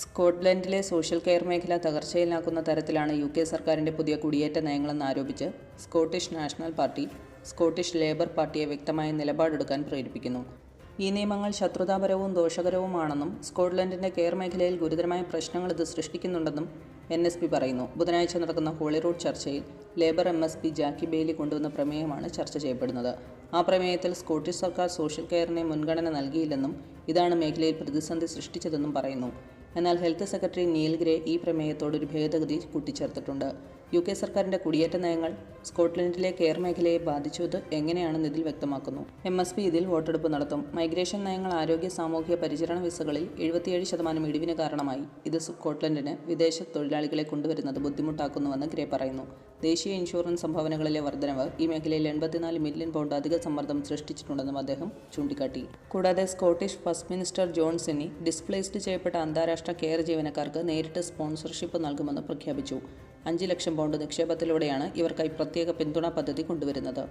സ്കോട്ട്ലൻഡിലെ social care മേഖല തകർച്ചയിലാക്കുന്ന തരത്തിലാണ് U K സർക്കാരിന്റെ പുതിയ കുടിയേറ്റ നയങ്ങളെന്ന് ആരോപിച്ച് Scottish National party Scottish labour പാർട്ടിയെ വ്യക്തമായ നിലപാടെടുക്കാൻ പ്രേരിപ്പിക്കുന്നു. ഈ നിയമങ്ങൾ ശത്രുതാപരവും ദോഷകരവുമാണെന്നും സ്കോട്ട്ലൻഡിന്റെ കെയർ മേഖലയിൽ ഗുരുതരമായ പ്രശ്നങ്ങൾ ഇത് സൃഷ്ടിക്കുന്നുണ്ടെന്നും എൻ എസ് പി പറയുന്നു. ബുധനാഴ്ച നടക്കുന്ന ഹോളിറൂഡ് ചർച്ചയിൽ labour M S P Jackie Baillie കൊണ്ടുവന്ന പ്രമേയമാണ് ചർച്ച ചെയ്യപ്പെടുന്നത്. ആ പ്രമേയത്തിൽ സ്കോട്ടിഷ് സർക്കാർ സോഷ്യൽ കെയറിനെ മുൻഗണന നൽകിയില്ലെന്നും ഇതാണ് മേഖലയിൽ പ്രതിസന്ധി സൃഷ്ടിച്ചതെന്നും പറയുന്നു. എന്നാൽ ഹെൽത്ത് സെക്രട്ടറി നീൽ ഗ്രേ ഈ പ്രമേയത്തോട് ഒരു ഭേദഗതി കൂട്ടിച്ചേർത്തിട്ടുണ്ട് യു കെ സർക്കാരിന്റെ കുടിയേറ്റ നയങ്ങൾ സ്കോട്ട്ലൻഡിലെ കെയർ മേഖലയെ ബാധിച്ചത് എങ്ങനെയാണെന്ന് ഇതിൽ വ്യക്തമാക്കുന്നു. എം എസ് പി ഇതിൽ വോട്ടെടുപ്പ് നടത്തും. മൈഗ്രേഷൻ നയങ്ങൾ ആരോഗ്യ സാമൂഹിക പരിചരണ വിസകളിൽ എഴുപത്തിയേഴ് ശതമാനം ഇടിവിന് കാരണമായി. ഇത് സ്കോട്ട്ലൻഡിന് വിദേശ തൊഴിലാളികളെ കൊണ്ടുവരുന്നത് ബുദ്ധിമുട്ടാക്കുന്നുവെന്ന് ഗ്രേ പറയുന്നു. ദേശീയ ഇൻഷുറൻസ് സംഭാവനകളിലെ വർധനവ് ഈ മേഖലയിൽ എൺപത്തിനാല് മില്യൺ പൗണ്ട് അധിക സമ്മർദ്ദം സൃഷ്ടിച്ചിട്ടുണ്ടെന്നും അദ്ദേഹം ചൂണ്ടിക്കാട്ടി. കൂടാതെ Scottish first minister John Swinney displaced ചെയ്യപ്പെട്ട അന്താരാഷ്ട്ര കെയർ ജീവനക്കാർക്ക് നേരിട്ട് സ്പോൺസർഷിപ്പ് നൽകുമെന്ന് പ്രഖ്യാപിച്ചു. അഞ്ച് ലക്ഷം പൗണ്ട് നിക്ഷേപത്തിലൂടെയാണ് ഇവർക്കായി പ്രത്യേക പിന്തുണാ പദ്ധതി കൊണ്ടുവരുന്നത്